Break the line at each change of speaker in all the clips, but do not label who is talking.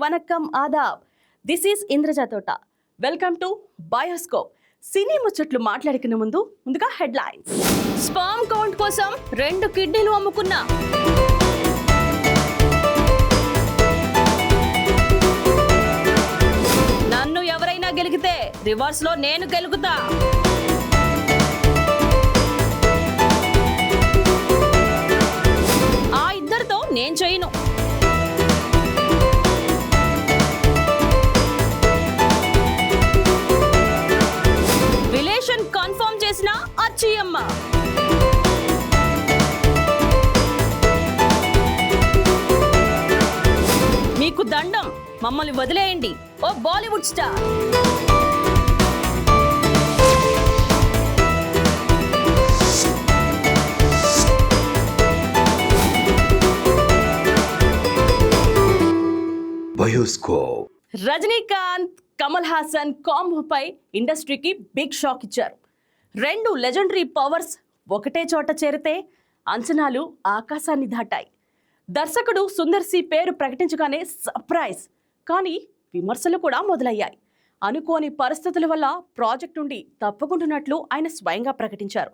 Vanakkam Aadab. This is Indraja Thota. Welcome to bioscope సినీ ముచ్చట్లు మాట్లాడుకునే ముందు ముందుగా హెడ్ లైన్స్ స్పామ్ కౌంట్ కోసం రెండు కిడ్నీలు అమ్ముకున్నా. నన్ను ఎవరైనా గెలిగితే రివర్స్లో నేను గెలుగుతా. వదిలేయండి ఓ Bollywood star.
Bioscope.
Rajinikanth Kamal Haasan కాంబోపై ఇండస్ట్రీకి బిగ్ షాక్ ఇచ్చారు. రెండు లెజెండరీ పవర్స్ ఒకటే చోట చేరితే అంచనాలు ఆకాశాన్ని దాటాయి. దర్శకుడు సుందర్ సి పేరు ప్రకటించగానే సర్ప్రైజ్! కానీ విమర్శలు కూడా మొదలయ్యాయి. అనుకోని పరిస్థితుల వల్ల ప్రాజెక్ట్ నుండి తప్పుకుంటున్నట్లు ఆయన స్వయంగా ప్రకటించారు.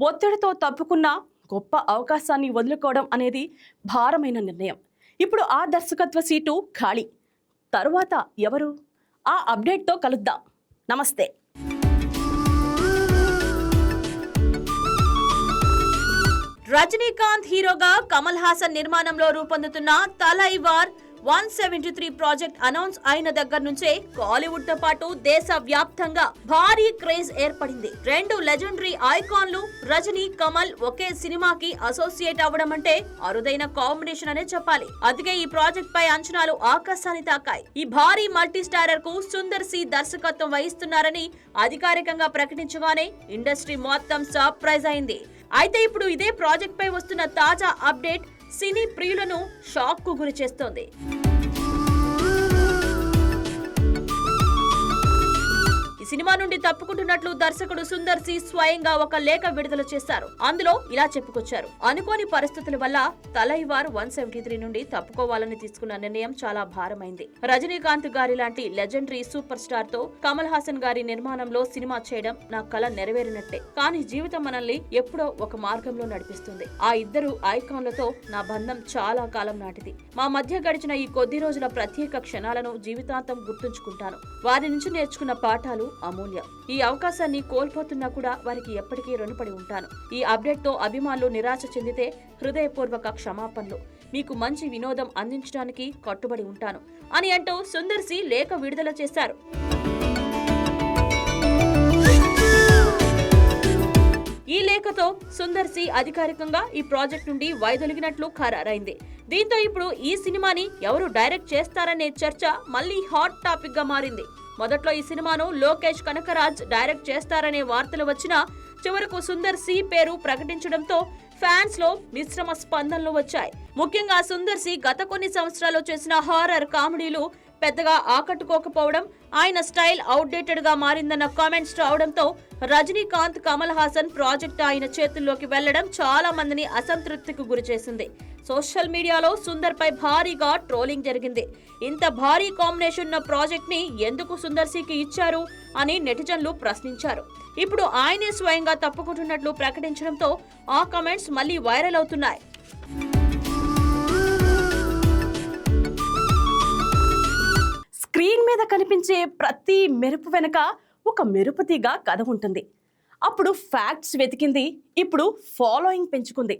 ఒత్తిడితో తప్పుకున్న గొప్ప అవకాశాన్ని వదులుకోవడం అనేది భారమైన నిర్ణయం. ఇప్పుడు ఆ దర్శకత్వ సీటు ఖాళీ. తరువాత ఎవరు? ఆ అప్డేట్తో కలుద్దాం. నమస్తే.
రజనీకాంత్ హీరోగా కమల్ హాసన్ నిర్మాణంలో రూపొందుతున్న Thalaivar one seventy three project announce అయిన దగ్గర నుంచే కాలీవుడ్తో పాటు దేశ వ్యాప్తంగా భారీ క్రేజ్ ఏర్పడింది. రెండు లెజెండరీ ఐకాన్లు రజనీ కమల్ ఒకే సినిమాకి అసోసియేట్ అవ్వడం అంటే అరుదైన కాంబినేషన్ అనే చెప్పాలి. అందుకే ఈ ప్రాజెక్ట్ పై అంచనాలు ఆకాశాన్ని తాకాయి. ఈ భారీ మల్టీ స్టారర్కు సుందర్ సి దర్శకత్వం వహిస్తున్నారని అధికారికంగా ప్రకటించగానే ఇండస్ట్రీ మొత్తం సర్ప్రైజ్ అయింది. అయితే ఇప్పుడు ఇదే ప్రాజెక్ట్ పై వస్తున్న తాజా అప్డేట్ సినీ ప్రియులను షాక్కు గురి చేస్తోంది. ఈ సినిమా నుండి తప్పుకుంటున్నట్లు దర్శకుడు సుందర్ సి స్వయంగా ఒక లేఖ విడుదల చేశారు. అందులో ఇలా చెప్పుకొచ్చారు. అనుకోని పరిస్థితుల వల్ల తలైవార్ వన్ సెవెంటీ త్రీ నుండి తప్పుకోవాలని తీసుకున్న నిర్ణయం చాలా భారమైంది. రజనీకాంత్ గారి లాంటి లెజెండరీ సూపర్ స్టార్తో కమల్ హాసన్ గారి నిర్మాణంలో సినిమా చేయడం నా కల నెరవేరినట్టే. కానీ జీవితం మనల్ని ఎప్పుడో ఒక మార్గంలో నడిపిస్తుంది. ఆ ఇద్దరు ఐకాన్లతో నా బంధం చాలా కాలం నాటిది. మా మధ్య గడిచిన ఈ కొద్ది రోజుల ప్రత్యేక క్షణాలను జీవితాంతం గుర్తుంచుకుంటాను. వారి నుంచి నేర్చుకున్న పాఠాలు అమూల్యం. ఈ అవకాశాన్ని కోల్పోతున్నా కూడా వారికి ఎప్పటికీ రుణపడి ఉంటాను. ఈ అప్డేట్తో అభిమానులు నిరాశ చెందితే హృదయపూర్వక క్షమాపణలు. మీకు మంచి వినోదం అందించడానికి కట్టుబడి ఉంటాను. అని అంటూ సుందర్ సి లేఖ విడుదల చేశారు. ఈ లేఖతో సుందర్ సి అధికారికంగా ఈ ప్రాజెక్ట్ నుండి వైదొలిగినట్లు ఖరారైంది. దీంతో ఇప్పుడు ఈ సినిమాని ఎవరు డైరెక్ట్ చేస్తారనే చర్చ మళ్ళీ హాట్ టాపిక్గా మారింది. మొదట్లో ఈ సినిమాను లోకేష్ కనకరాజ్ డైరెక్ట్ చేస్తారనే వార్తలు వచ్చినా చివరకు సుందర్ సి పేరు ప్రకటించడంతో ఫ్యాన్స్లో మిశ్రమ స్పందనలు వచ్చాయి. ముఖ్యంగా సుందర్ సి గత కొన్ని సంవత్సరాలు చేసిన హారర్ కామెడీలు పెద్దగా ఆకట్టుకోకపోవడం ఆయన స్టైల్ అవుట్డేటెడ్గా మారిందన్న కామెంట్స్ రావడంతో రజనీకాంత్ కమల్ హాసన్ ప్రాజెక్ట్ ఆయన చేతుల్లోకి వెళ్ళడం చాలా మందిని అసంతృప్తికి గురిచేసింది సోషల్ మీడియాలో సుందర్ పై భారీగా ట్రోలింగ్ జరిగింది. ఇంత భారీ కాంబినేషన్ ఉన్న ప్రాజెక్ట్ని ఎందుకు సుందర్ సికి ఇచ్చారు అని నెటిజన్లు ప్రశ్నించారు. ఇప్పుడు ఆయనే స్వయంగా తప్పుకుంటున్నట్లు ప్రకటించడంతో ఆ కామెంట్స్ మళ్ళీ వైరల్ అవుతున్నాయి.
స్క్రీన్ మీద కనిపించే ప్రతి మెరుపు వెనుక ఒక మెరుపుతీగా కథ ఉంటుంది. అప్పుడు ఫ్యాక్ట్స్ వెతికింది ఇప్పుడు ఫాలోయింగ్ పెంచుకుంది.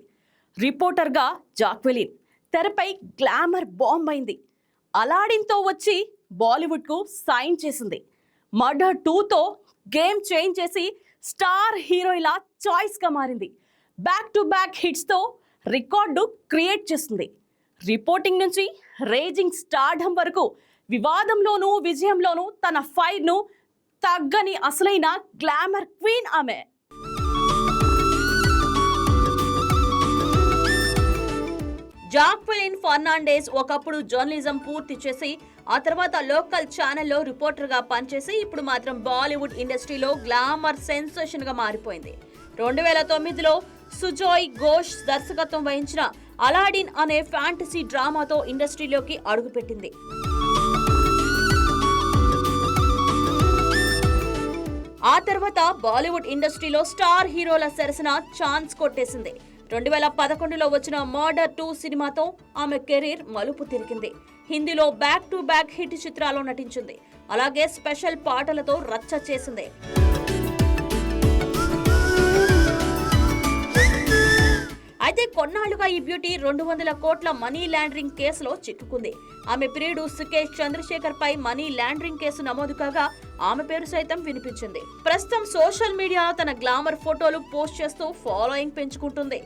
రిపోర్టర్గా జాక్వెలిన్ తెరపై గ్లామర్ బాంబ్ అయింది. అలాడిన్తో వచ్చి బాలీవుడ్కు సైన్ చేసింది. మర్డర్ టూతో గేమ్ చేంజ్ చేసి స్టార్ హీరోయిలా చాయిస్గా మారింది. బ్యాక్ టు బ్యాక్ హిట్స్తో రికార్డు క్రియేట్ చేస్తుంది రిపోర్టింగ్ నుంచి రేజింగ్ స్టార్డమ్ వరకు వివాదంలోనూ విజయంలోనూ తన ఫైర్ను తగ్గని అసలైన గ్లామర్ క్వీన్ ఆమె.
జాక్వెలిన్ ఫర్నాండేస్ ఒకప్పుడు జర్నలిజం పూర్తి చేసి ఆ తర్వాత లోకల్ ఛానల్లో రిపోర్టర్గా పనిచేసి ఇప్పుడు మాత్రం బాలీవుడ్ ఇండస్ట్రీలో గ్లామర్ సెన్సేషన్గా మారిపోయింది. రెండు వేల తొమ్మిదిలో సుజోయ్ ఘోష్ దర్శకత్వం వహించిన అలాడిన్ అనే ఫ్యాంటసీ డ్రామాతో ఇండస్ట్రీలోకి అడుగుపెట్టింది. ఆ తర్వాత బాలీవుడ్ ఇండస్ట్రీలో స్టార్ హీరోల సరసన ఛాన్స్ కొట్టేసింది. రెండు వేల పదకొండులో వచ్చిన మర్డర్ టూ సినిమాతో ఆమె కెరీర్ మలుపు తిరిగింది. హిందీలో బ్యాక్ టు బ్యాక్ హిట్ చిత్రాల్లో నటించింది. అలాగే స్పెషల్ పాటలతో రచ్చ చేసింది. అయితే కొన్నాళ్ళుగా ఈ బ్యూటీ రెండు వందల కోట్ల మనీ ల్యాండరింగ్ కేసులో చిక్కుకుంది. ఆమె ప్రియుడు సుకేష్ చంద్రశేఖర్ పై మనీ ల్యాండరింగ్ కేసు నమోదు కాగా ఆమె పేరు సైతం వినిపించింది. ప్రస్తుతం సోషల్ మీడియాలో తన గ్లామర్ ఫోటోలు పోస్ట్ చేస్తూ ఫాలోయింగ్ పెంచుకుంటుంది.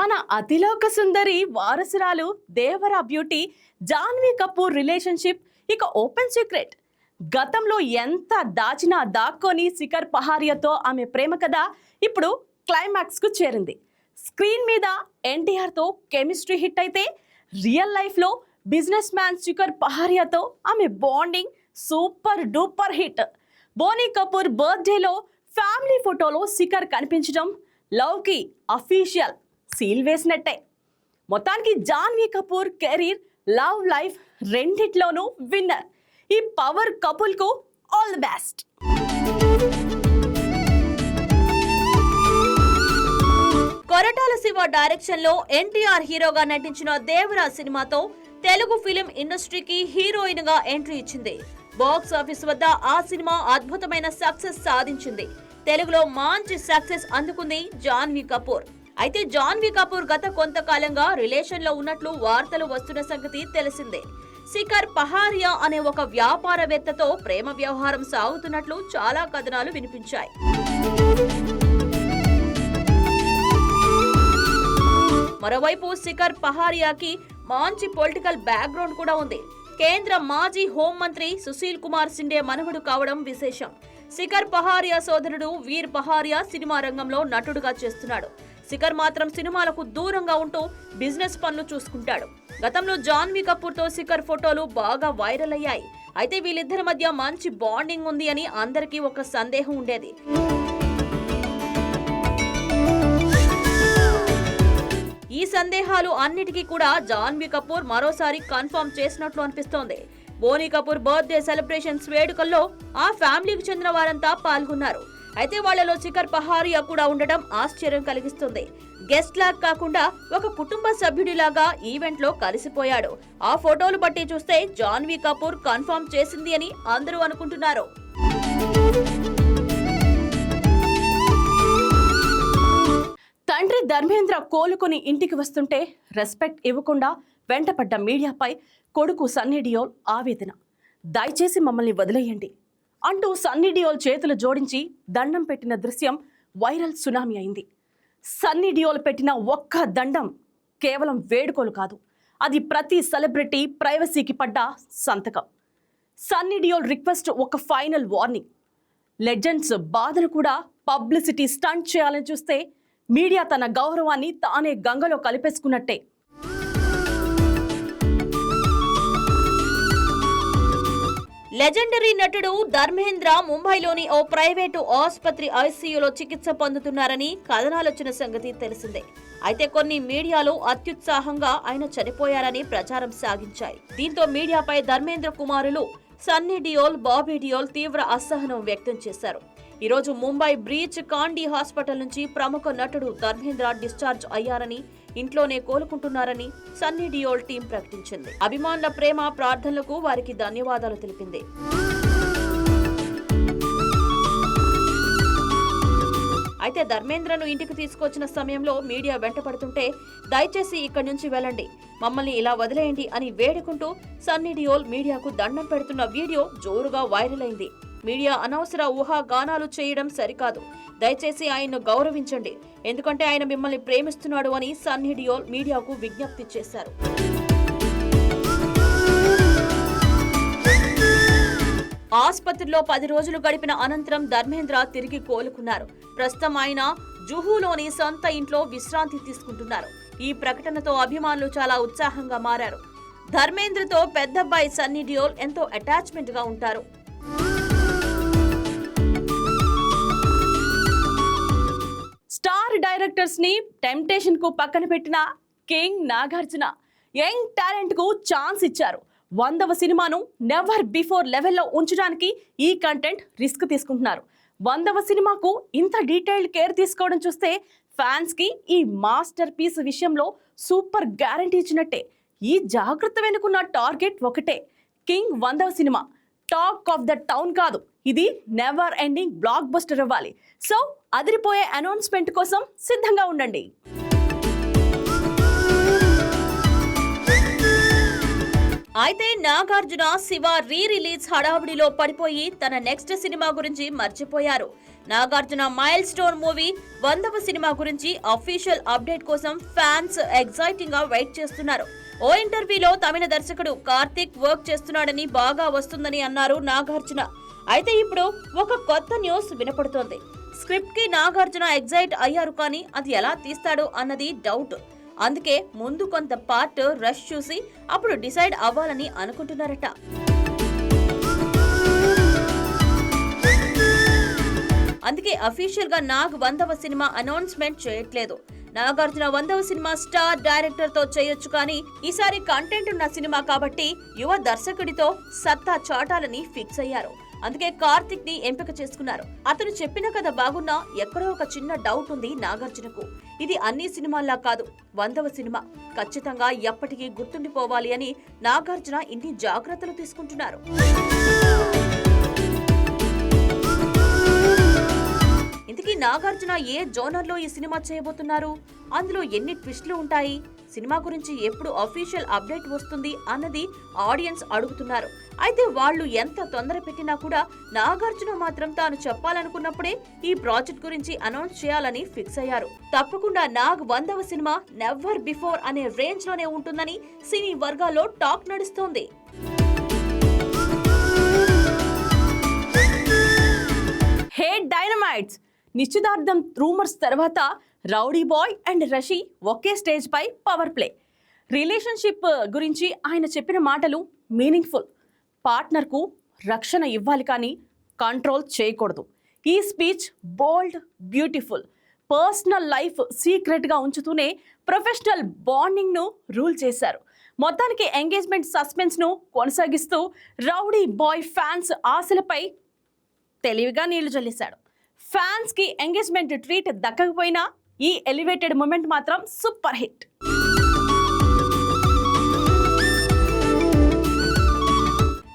మన అతిలోక సుందరి వారసురాలు దేవరా బ్యూటీ జాన్వీ కపూర్ రిలేషన్షిప్ ఇక ఓపెన్ సీక్రెట్. గతంలో ఎంత దాచినా దాక్కొని శిఖర్ పహారియతో ఆమె ప్రేమ కథ ఇప్పుడు క్లైమాక్స్కు చేరింది. స్క్రీన్ మీద ఎన్టీఆర్తో కెమిస్ట్రీ హిట్ అయితే రియల్ లైఫ్లో బిజినెస్ మ్యాన్ శిఖర్ పహారియతో ఆమె bonding super duper hit. Boney Kapoor బర్త్డేలో family ఫోటోలో శిఖర్ కనిపించడం లవ్కి అఫీషియల్ సీల్ వేసినట్టే. మొత్తానికి Janhvi Kapoor career love life రెండిట్లోనూ విన్నర్. ఈ power కపుల్కు all the best.
Koratala Siva డైరెక్షన్లో ఎన్టీఆర్ హీరోగా నటించిన దేవరా సినిమాతో తెలుగు ఫిలిం ఇండస్ట్రీకి హీరోయిన్గా ఎంట్రీ ఇచ్చింది. బాక్స్ ఆఫీస్ వద్ద ఆ సినిమా అద్భుతమైన సక్సెస్ సాధించింది. తెలుగులో మంచి సక్సెస్ అందుకుంది జాన్వీ కపూర్. అయితే జాన్వీ కపూర్ గత కొంతకాలంగా రిలేషన్లో ఉన్నట్లు వార్తలు వస్తున్న సంగతి తెలిసిందే. శిఖర్ పహారియా అనే ఒక వ్యాపారవేత్తతో ప్రేమ వ్యవహారం సాగుతున్నట్లు చాలా కథనాలు వినిపించాయి. మరోవైపు శిఖర్ పహారియాకి మంచి పొలిటికల్ బ్యాక్గ్రౌండ్ కూడా ఉంది. కేంద్ర మాజీ హోంమంత్రి సుశీల్ కుమార్ సిండే మనవడు కావడం విశేషం. శిఖర్ పహారియా సోదరుడు వీర్ పహారియా సినిమా రంగంలో నటుడుగా చేస్తున్నాడు. శిఖర్ మాత్రం సినిమాలకు దూరంగా ఉంటూ బిజినెస్ పనులు చూసుకుంటాడు. గతంలో జాన్వీ కపూర్తో శిఖర్ ఫోటోలు బాగా వైరల్ అయ్యాయి. అయితే వీళ్ళిద్దరి మధ్య మంచి బాండింగ్ ఉంది అని అందరికీ ఒక సందేహం ఉండేది. ఈ సందేహాలు అన్నిటికీ కూడా జాన్వీ కపూర్ మరోసారి కన్ఫర్మ్ చేసినట్లు అనిపిస్తోంది. బోనీ కపూర్ బర్త్డే సెలబ్రేషన్స్ వేడుకల్లో ఆ ఫ్యామిలీకి చెందిన వారంతా పాల్గొన్నారు. అయితే వాళ్ళలో శిఖర్ పహారియా కూడా ఉండడం ఆశ్చర్యం కలిగిస్తుంది. గెస్ట్ లాగా కాకుండా ఒక కుటుంబ సభ్యుడిలాగా ఈవెంట్లో కలిసిపోయాడు. ఆ ఫోటోలు బట్టి చూస్తే జాన్వీ కపూర్ కన్ఫర్మ్ చేసింది అని అందరూ అనుకుంటున్నారు.
తండ్రి ధర్మేంద్ర కోలుకొని ఇంటికి వస్తుంటే రెస్పెక్ట్ ఇవ్వకుండా వెంటపడ్డ మీడియాపై కొడుకు సన్నీ డియోల్ ఆవేదన. దయచేసి మమ్మల్ని వదిలేయండి. అంటూ సన్నీ డియోల్ చేతులు జోడించి దండం పెట్టిన దృశ్యం వైరల్ సునామీ అయింది. సన్నీ డియోల్ పెట్టిన ఒక్క దండం కేవలం వేడుకోలు కాదు అది ప్రతి సెలబ్రిటీ ప్రైవసీకి పడ్డ సంతకం. సన్నీ డియోల్ రిక్వెస్ట్ ఒక ఫైనల్ వార్నింగ్. లెజెండ్స్ బాధను కూడా పబ్లిసిటీ స్టంట్ చేయాలని చూస్తే మీడియా తన గౌరవాన్ని తానే గంగలో కలిపేసుకున్నట్టే
లెజెండరీ నటుడు ధర్మేంద్ర ముంబైలోని ఓ ప్రైవేటు ఆసుపత్రి ఐసీయూలో చికిత్స పొందుతున్నారని కథనాలొచ్చిన సంగతి తెలిసిందే. అయితే కొన్ని మీడియాలో అత్యుత్సాహంగా ఆయన చనిపోయారని ప్రచారం సాగించాయి. దీంతో మీడియాపై ధర్మేంద్ర కుమారులు సన్నీ డియోల్ బాబీ డియోల్ తీవ్ర అసహనం వ్యక్తం చేశారు. ఈరోజు ముంబై బ్రీచ్ కాండీ హాస్పిటల్ నుంచి ప్రముఖ నటుడు ధర్మేంద్ర డిశ్చార్జ్ అయ్యారని ఇంట్లోనే కోలుకుంటున్నారని సన్నీ డియోల్ టీం ప్రకటించింది. అభిమానుల ప్రేమ ప్రార్థనలకు వారికి ధన్యవాదాలు తెలిపింది. అయితే ధర్మేంద్రను ఇంటికి తీసుకొచ్చిన సమయంలో మీడియా వెంటపడుతుంటే దయచేసి ఇక్కడి నుంచి వెళ్ళండి. మమ్మల్ని ఇలా వదిలేయండి అని వేడుకుంటూ సన్నీ డియోల్ మీడియాకు దండం పెడుతున్న వీడియో జోరుగా వైరల్ అయింది. మీడియా అనవసర ఊహాగానాలు చేయడం సరికాదు. దయచేసి ఆయన్ను గౌరవించండి. ఎందుకంటే ఆయన మిమ్మల్ని ప్రేమిస్తున్నాడు అని సన్నీ డియోల్ మీడియాకు విజ్ఞప్తి చేశారు. ఆసుపత్రిలో పది రోజులు గడిపిన అనంతరం ధర్మేంద్ర తిరిగి కోలుకున్నారు. ప్రస్తుతం ఆయన జుహులోని సొంత ఇంట్లో విశ్రాంతి తీసుకుంటున్నారు. ఈ ప్రకటనతో అభిమానులు చాలా ఉత్సాహంగా మారారు. ధర్మేంద్రతో పెద్దబ్బాయి సన్నీ డియోల్ ఎంతో అటాచ్మెంట్గా ఉంటారు.
డైరెక్టర్స్ని టెంప్టేషన్కు పక్కన పెట్టిన కింగ్ నాగార్జున యంగ్ టాలెంట్కు ఛాన్స్ ఇచ్చారు. వందవ సినిమాను నెవర్ బిఫోర్ లెవెల్లో ఉంచడానికి ఈ కంటెంట్ రిస్క్ తీసుకుంటున్నారు. వందవ సినిమాకు ఇంత డీటెయిల్డ్ కేర్ తీసుకోవడం చూస్తే ఫ్యాన్స్కి ఈ మాస్టర్ పీస్ విషయంలో సూపర్ గ్యారంటీ ఇచ్చినట్టే. ఈ జాగ్రత్త వెనుకున్న టార్గెట్ ఒకటే. కింగ్ వందవ సినిమా. టాక్ ఆఫ్ ద టౌన్ కాదు. ఇది నెవర్ ఎండింగ్ బ్లాక్ బస్టర్ ఇవ్వాలి సో అదిరిపోయే అనౌన్స్మెంట్ కోసం సిద్ధంగా ఉండండి.
అయితే నాగార్జున శివ రీ రిలీజ్ హడావుడిలో పడిపోయి తన నెక్స్ట్ సినిమా గురించి మర్చిపోయారు. నాగార్జున మైల్ స్టోన్ మూవీ వందవ సినిమా గురించి అఫీషియల్ అప్డేట్ కోసం ఫ్యాన్స్ ఎగ్జైటింగ్గా వెయిట్ చేస్తున్నారు. ఓ ఇంటర్వ్యూలో తమిళ దర్శకుడు కార్తీక్ వర్క్ చేస్తున్నాడని బాగా వస్తుందని అన్నారు నాగార్జున. అయితే ఇప్పుడు ఒక కొత్త న్యూస్ వినపడుతోంది. స్క్రిప్ట్కి నాగార్జున ఎగ్జైట్ అయ్యారు కానీ అది ఎలా తీస్తాడు అన్నది డౌట్. అందుకే ముందు కొంత పార్ట్ రష్ చూసి అప్పుడు డిసైడ్ అవ్వాలని అనుకుంటున్నారట. అందుకే అఫీషియల్గా నాగ్ వందవ సినిమా అనౌన్స్మెంట్ చేయట్లేదు. నాగార్జున వందవ సినిమా స్టార్ డైరెక్టర్తో చేయొచ్చు కానీ ఈసారి కంటెంట్ ఉన్న సినిమా కాబట్టి యువ దర్శకుడితో సత్తా చాటాలని ఫిక్స్ అయ్యారు. అందుకే కార్తిక్ని ఎంపిక చేసుకున్నారు. అతను చెప్పిన కథ బాగున్నా ఎక్కడో ఒక చిన్న డౌట్ ఉంది నాగార్జునకు. ఇది అన్ని సినిమాల్లా కాదు వందవ సినిమా. ఖచ్చితంగా ఎప్పటికీ గుర్తుండిపోవాలి అని నాగార్జున ఇన్ని జాగ్రత్తలు తీసుకుంటున్నారు. ఇంతకీ నాగార్జున ఏ జోనర్లో ఈ సినిమా చేయబోతున్నారు? అందులో ఎన్ని ట్విస్ట్లు ఉంటాయి? సినిమా గురించి ఎప్పుడు అఫీషియల్ అప్డేట్ వస్తుంది అన్నది ఆడియన్స్ అడుగుతున్నారు. అయితే వాళ్ళు ఎంత తొందర పెట్టినా కూడా నాగార్జున మాత్రం తాను చెప్పాలనుకున్నప్పుడే ఈ ప్రాజెక్ట్ గురించి అనౌన్స్ చేయాలని ఫిక్స్ అయ్యారు. తప్పకుండా నాగ్ వందవ సినిమా నెవర్ బిఫోర్ అనే రేంజ్లోనే ఉంటుందని సినీ వర్గాల్లో టాక్ నడుస్తోంది.
హే డైనమైట్స్ నిశ్చితార్థం రూమర్స్ తర్వాత రౌడీ బాయ్ అండ్ రషి ఒకే స్టేజ్ పై పవర్ ప్లే. రిలేషన్షిప్ గురించి ఆయన చెప్పిన మాటలు మీనింగ్ఫుల్. పార్ట్నర్కు రక్షణ ఇవ్వాలి కానీ కంట్రోల్ చేయకూడదు. ఈ speech bold beautiful. Personal life సీక్రెట్గా ఉంచుతూనే ప్రొఫెషనల్ బాండింగ్ను రూల్ చేశారు. మొత్తానికి ఎంగేజ్మెంట్ సస్పెన్స్ను కొనసాగిస్తూ రౌడీ బాయ్ ఫ్యాన్స్ ఆశలపై తెలివిగా నీళ్ళు చల్లేశాడు ఫ్యాన్స్కి ఎంగేజ్మెంట్ ట్రీట్ దక్కకపోయినా ఈ ఎలివేటెడ్ మూమెంట్ మాత్రం సూపర్ హిట్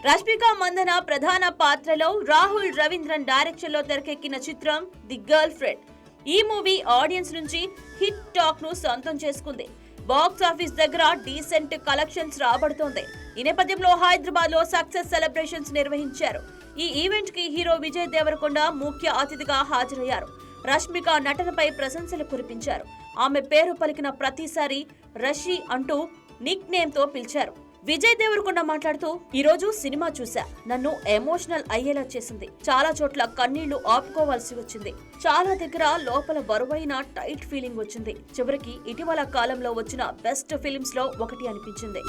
రష్మిక మందన ప్రధాన పాత్రలో రాహుల్ రవీంద్రన్ డైరెక్షన్లో తెరకెక్కిన చిత్రం ది గర్ల్ ఫ్రెండ్. ఈ మూవీ ఆడియన్స్ నుంచి హిట్ టాక్ను సొంతం చేసుకుంది. బాక్స్ ఆఫీస్ దగ్గర డీసెంట్ కలెక్షన్స్ రాబడుతోంది. ఈ నేపథ్యంలో హైదరాబాద్లో సక్సెస్ సెలబ్రేషన్స్ నిర్వహించారు. ఈ ఈవెంట్కి హీరో విజయ్ దేవరకొండ ముఖ్య అతిథిగా హాజరయ్యారు. రష్మిక నటనపై ప్రశంసలు కురిపించారు. ఆమె పేరు పలికిన ప్రతిసారి రషి అంటూ నిక్ నేమ్తో పిలిచారు. విజయ్ దేవరకొండ మాట్లాడుతూ ఈ రోజు సినిమా చూసా నన్ను ఎమోషనల్ అయ్యేలా చేసింది. చాలా చోట్ల కన్నీళ్ళు ఆపుకోవాల్సి వచ్చింది. చాలా దగ్గర లోపల బరువైన టైట్ ఫీలింగ్ వచ్చింది. చివరికి ఇటీవల కాలంలో వచ్చిన బెస్ట్ ఫిలిమ్స్లో ఒకటి అనిపించింది.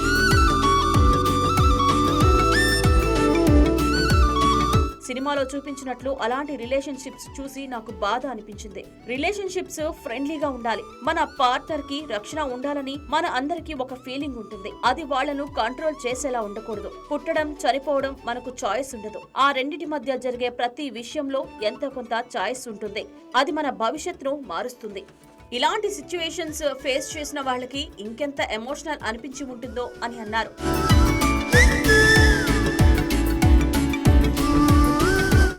సినిమాలో చూపించినట్లు అలాంటి రిలేషన్షిప్స్ చూసి నాకు బాధ అనిపించింది. రిలేషన్షిప్స్ ఫ్రెండ్లీగా ఉండాలి. మన పార్ట్నర్కి రక్షణ ఉండాలని మన అందరికి ఒక ఫీలింగ్ ఉంటుంది. అది వాళ్ళను కంట్రోల్ చేసేలా ఉండకూడదు. పుట్టడం చనిపోవడం మనకు చాయిస్ ఉండదు. ఆ రెండిటి మధ్య జరిగే ప్రతి విషయంలో ఎంతో కొంత చాయిస్ ఉంటుంది. అది మన భవిష్యత్తును మారుస్తుంది. ఇలాంటి సిచ్యువేషన్స్ ఫేస్ చేసిన వాళ్ళకి ఇంకెంత ఎమోషనల్ అనిపించి ఉంటుందో అని అన్నారు.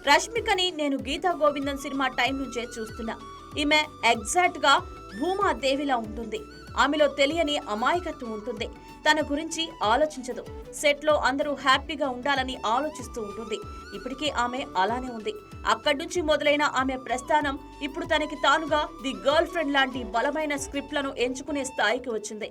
రష్మికని నేను గీతా గోవిందన్ సినిమా టైం నుంచే చూస్తున్నా. ఈమె ఎగ్జాక్ట్గా భూమా దేవిలా ఉంటుంది. ఆమెలో తెలియని అమాయకత్వం ఉంటుంది. తన గురించి ఆలోచించదు. సెట్లో అందరూ హ్యాపీగా ఉండాలని ఆలోచిస్తూ ఉంటుంది. ఇప్పటికీ ఆమె అలానే ఉంది. అక్కడి నుంచి మొదలైన ఆమె ప్రస్థానం ఇప్పుడు తనకి తానుగా ది గర్ల్ ఫ్రెండ్ లాంటి బలమైన స్క్రిప్ట్లను ఎంచుకునే స్థాయికి వచ్చింది.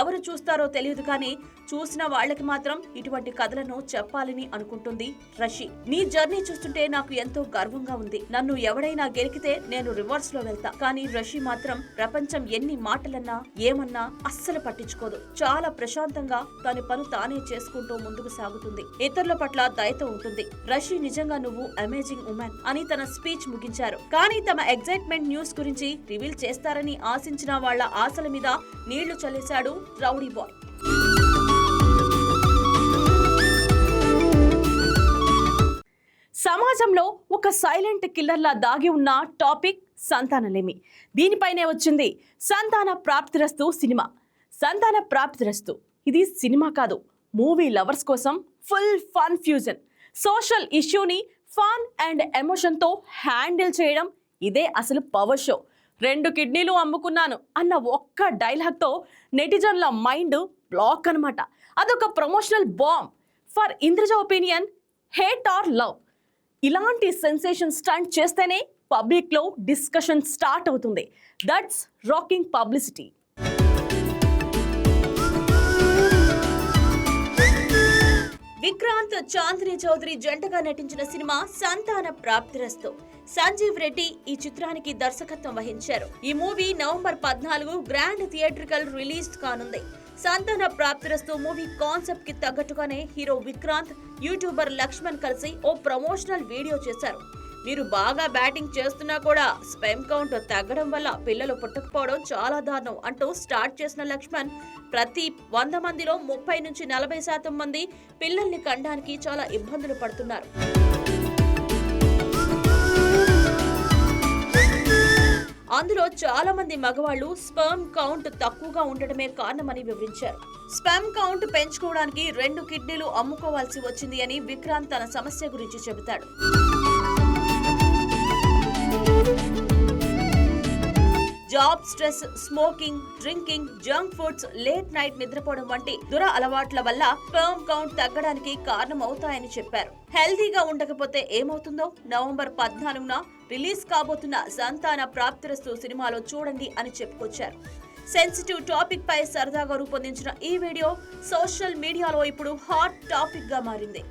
ఎవరు చూస్తారో తెలియదు కానీ చూసిన వాళ్ళకి మాత్రం ఇటువంటి కథలను చెప్పాలని అనుకుంటుంది రషి. నీ జర్నీ చూస్తుంటే నాకు ఎంతో గర్వంగా ఉంది. నన్ను ఎవడైనా గెలికితే నేను రివర్స్లో వెళ్తా. కానీ రషి మాత్రం ప్రపంచం ఎన్ని మాటలన్నా ఏమన్నా అస్సలు పట్టించుకోదు. చాలా ప్రశాంతంగా తన పను తానే చేసుకుంటూ ముందుకు సాగుతుంది. ఇతరుల పట్ల దయతో ఉంటుంది. రషి నిజంగా నువ్వు అమేజింగ్ ఉమెన్ అని తన స్పీచ్ ముగించారు. కానీ తమ ఎగ్జైట్మెంట్ న్యూస్ గురించి రివీల్ చేస్తారని ఆశించిన వాళ్ళ ఆశల మీద నీళ్ళు చల్లేశాడు రౌడీ బాయ్.
సమాజంలో ఒక సైలెంట్ కిల్లర్లా దాగి ఉన్న టాపిక్ సంతానలేమి. దీనిపైనే వచ్చింది సంతాన ప్రాప్తిరస్తు సినిమా. సంతాన ప్రాప్తిరస్తు. ఇది సినిమా కాదు మూవీ లవర్స్ కోసం ఫుల్ ఫన్ ఫ్యూజన్. సోషల్ ఇష్యూని ఫన్ అండ్ ఎమోషన్తో హ్యాండిల్ చేయడం ఇదే అసలు పవర్ షో. రెండు కిడ్నీలు అమ్ముకున్నాను అన్న ఒక్క డైలాగ్తో నెటిజన్ల మైండ్ బ్లాక్ అనమాట అదొక promotional bomb. For Indraja opinion hate or love? ఇలాంటి సెన్సేషన్ స్టంట్ చేస్తేనే పబ్లిక్లో డిస్కషన్ స్టార్ట్ అవుతుంది. That's rocking publicity
Vikrant Chandni Chowdary జంటగా నటించిన సినిమా సంతాన ప్రాప్తిరస్తు. సంజీవ్ రెడ్డి ఈ చిత్రానికి దర్శకత్వం వహించారు. ఈ మూవీ నవంబర్ పద్నాలుగు గ్రాండ్ థియేట్రికల్ రిలీజ్ కానుంది. సంతాన ప్రాప్తిరస్తు మూవీ కాన్సెప్ట్కి తగ్గట్టుగానే హీరో విక్రాంత్ యూట్యూబర్ లక్ష్మణ్ కలిసి ఓ ప్రమోషనల్ వీడియో చేశారు. మీరు బాగా బ్యాటింగ్ చేస్తున్నా కూడా స్పెమ్ కౌంట్ తగ్గడం వల్ల పిల్లలు పుట్టకపోవడం చాలా దారుణం అంటూ స్టార్ట్ చేసిన లక్ష్మణ్ ప్రతి వంద మందిలో ముప్పై నుంచి నలభై శాతం మంది పిల్లల్ని కండానికి చాలా ఇబ్బందులు పడుతున్నారు. అందులో చాలా మంది మగవాళ్ళు స్పర్మ్ కౌంట్ తక్కువగా ఉండటమే కారణమని వివరించారు. స్పర్మ్ కౌంట్ పెంచుకోవడానికి రెండు కిడ్నీలు అమ్ముకోవాల్సి వచ్చింది అని విక్రాంత్ తన సమస్య గురించి చెబుతాడు. Job stress smoking drinking junk foods late night నిద్రపోవడం వంటి దుర అలవాట్ల వల్ల స్పెర్మ్ కౌంట్ తగ్గడానికి కారణమవుతాయని చెప్పారు. హెల్తీగా ఉండకపోతే ఏమవుతుందో నవంబర్ పద్నాలుగున రిలీజ్ కాబోతున్న సంతాన ప్రాప్తిరస్తు సినిమాలో చూడండి అని చెప్పుకొచ్చారు. సెన్సిటివ్ టాపిక్ పై సరదాగా రూపొందించిన ఈ వీడియో సోషల్ మీడియాలో ఇప్పుడు హాట్ టాపిక్గా మారింది.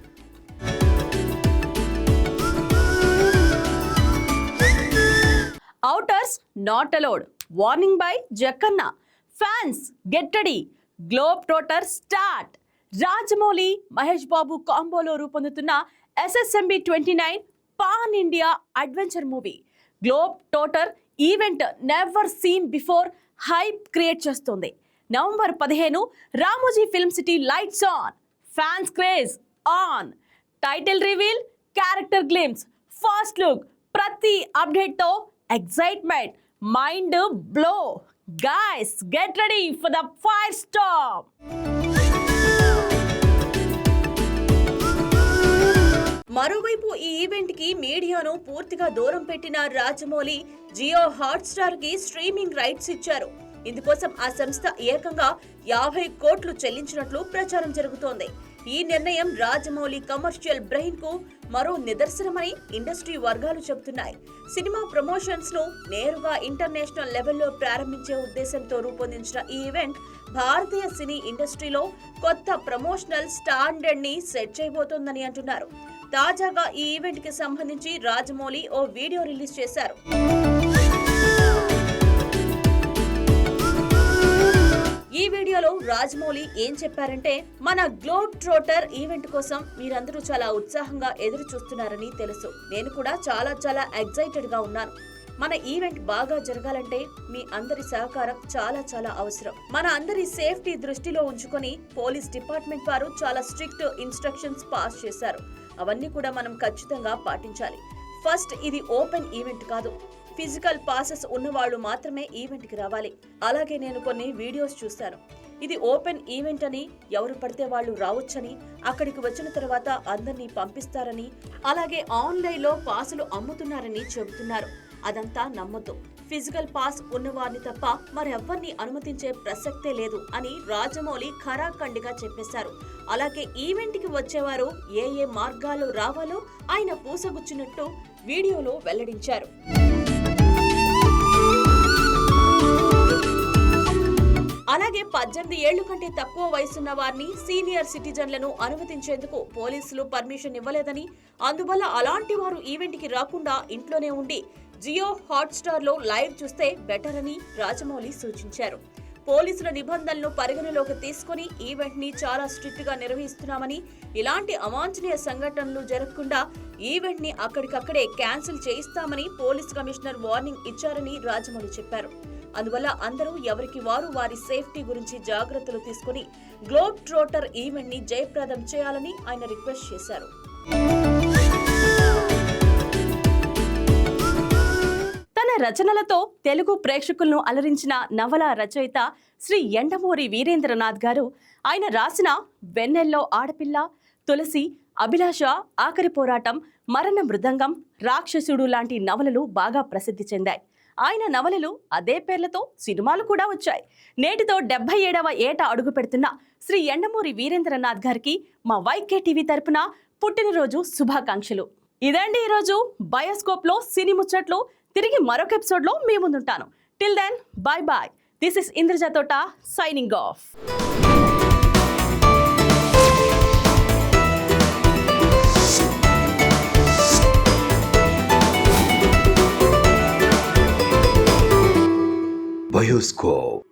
Outers not allowed warning by Jakkanna fans get ready globe trotter start Rajamouli Mahesh Babu కాంబోలో రూపొందుతున్న SSMB twenty nine pan India adventure movie globe trotter event never seen before hype create చేస్తుంది. November పదిహేను Ramoji film city lights on fans craze on title reveal character glimpse first look ప్రతి అప్డేట్తో excitement mind blow guys get ready for the fire stop
మరోవైపు ఈ ఈవెంట్కి మీడియాను పూర్తిగా దూరం పెట్టిన రాజమౌళి జియో హాట్స్టార్కి స్ట్రీమింగ్ రైట్స్ ఇచ్చారు. ఇందుకోసం ఆ సంస్థ ఏకంగా యాభై కోట్లు చెల్లించినట్లు ప్రచారం జరుగుతోంది. ఈ నిర్ణయం రాజమౌళి కమర్షియల్ బ్రెయిన్కు మరో నిదర్శనమని ఇండస్ట్రీ వర్గాలు చెబుతున్నాయి. సినిమా ప్రమోషన్స్ను నేరుగా ఇంటర్నేషనల్ లెవెల్లో ప్రారంభించే ఉద్దేశంతో రూపొందించిన ఈ ఈవెంట్ భారతీయ సినీ ఇండస్ట్రీలో కొత్త ప్రమోషనల్ స్టాండర్డ్ని సెట్ చేయబోతోందని అంటున్నారు. తాజాగా ఈ ఈవెంట్కి సంబంధించి రాజమౌళి ఓ వీడియో రిలీజ్ చేశారు. ఈ వీడియోలో రాజమౌళి ఏం చెప్పారంటే మన గ్లోబ్ ట్రోటర్ ఈవెంట్ కోసం మీరందరూ చాలా ఉత్సాహంగా ఎదురు చూస్తున్నారని తెలుసు. నేను కూడా చాలా చాలా ఎగ్జైటెడ్గా ఉన్నాను. మన ఈవెంట్ బాగా జరగాలంటే మీ అందరి సహకారం చాలా చాలా అవసరం. మన అందరి సేఫ్టీ దృష్టిలో ఉంచుకొని పోలీస్ డిపార్ట్మెంట్ వారు చాలా స్ట్రిక్ట్ ఇన్స్ట్రక్షన్స్ పాస్ చేశారు. అవన్నీ కూడా మనం ఖచ్చితంగా పాటించాలి. ఫస్ట్ ఇది ఓపెన్ ఈవెంట్ కాదు. ఫిజికల్ పాసెస్ ఉన్నవాళ్ళు మాత్రమే ఈవెంట్కి రావాలి. అలాగే నేను కొన్ని వీడియోస్ చూశాను ఇది ఓపెన్ ఈవెంట్ అని ఎవరు పడితే వాళ్ళు రావచ్చని అక్కడికి వచ్చిన తర్వాత అందరినీ పంపిస్తారని అలాగే ఆన్లైన్లో పాసులు అమ్ముతున్నారని చెబుతున్నారు. అదంతా నమ్మొద్దు. ఫిజికల్ పాస్ ఉన్నవారిని తప్ప మరెవ్వరిని అనుమతించే ప్రసక్తే లేదు అని రాజమౌళి ఖరాఖండిగా చెప్పేశారు. అలాగే ఈవెంట్కి వచ్చేవారు ఏ ఏ మార్గాలు రావాలో ఆయన పూసగుచ్చినట్టు వీడియోలో వెల్లడించారు. అలాగే పద్దెనిమిది ఏళ్ళ కంటే తక్కువ వయసున్న వారిని సీనియర్ సిటిజన్లను అనుమతించేందుకు పోలీసులు పర్మిషన్ ఇవ్వలేదని అందువల్ల అలాంటి వారు ఈవెంట్కి రాకుండా ఇంట్లోనే ఉండి జియో హాట్స్టార్లో లైవ్ చూస్తే బెటర్ అని రాజమౌళి సూచించారు. పోలీసుల నిబంధనలను పరిగణలోకి తీసుకుని ఈవెంట్ని చాలా స్ట్రిక్ట్గా నిర్వహిస్తున్నామని ఇలాంటి అవాంఛనీయ సంఘటనలు జరగకుండా ఈవెంట్ని అక్కడికక్కడే క్యాన్సిల్ చేయిస్తామని పోలీస్ కమిషనర్ వార్నింగ్ ఇచ్చారని రాజమౌళి చెప్పారు. అందువల్ల అందరూ ఎవరికి వారు వారి సేఫ్టీ గురించి జాగ్రత్తలు తీసుకుని గ్లోబ్ ట్రోటర్ ఈవెంట్ని జయప్రదం చేయాలని ఆయన రిక్వెస్ట్ చేశారు. రచనలతో తెలుగు ప్రేక్షకులను అలరించిన నవల రచయిత శ్రీ ఎండమూరి వీరేంద్రనాథ్ గారు ఆయన రాసిన వెన్నెల్లో ఆడపిల్ల తులసి అభిలాష ఆఖరి పోరాటం మరణ మృదంగం రాక్షసుడు లాంటి నవలలు బాగా ప్రసిద్ధి చెందాయి. ఆయన నవలలు అదే పేర్లతో సినిమాలు కూడా వచ్చాయి. నేటితో డెబ్బై ఏడవ ఏట అడుగు పెడుతున్న శ్రీ ఎండమూరి వీరేంద్రనాథ్ గారికి మా వైకే టీవీ తరపున పుట్టినరోజు శుభాకాంక్షలు. ఇదండి ఈరోజు బయోస్కోప్లో సినీ ముచ్చట్లు. తిరిగి మరొక ఎపిసోడ్లో మీ ముందుంటాను. Till then bye bye this is Indraja Thota signing off
Bioscope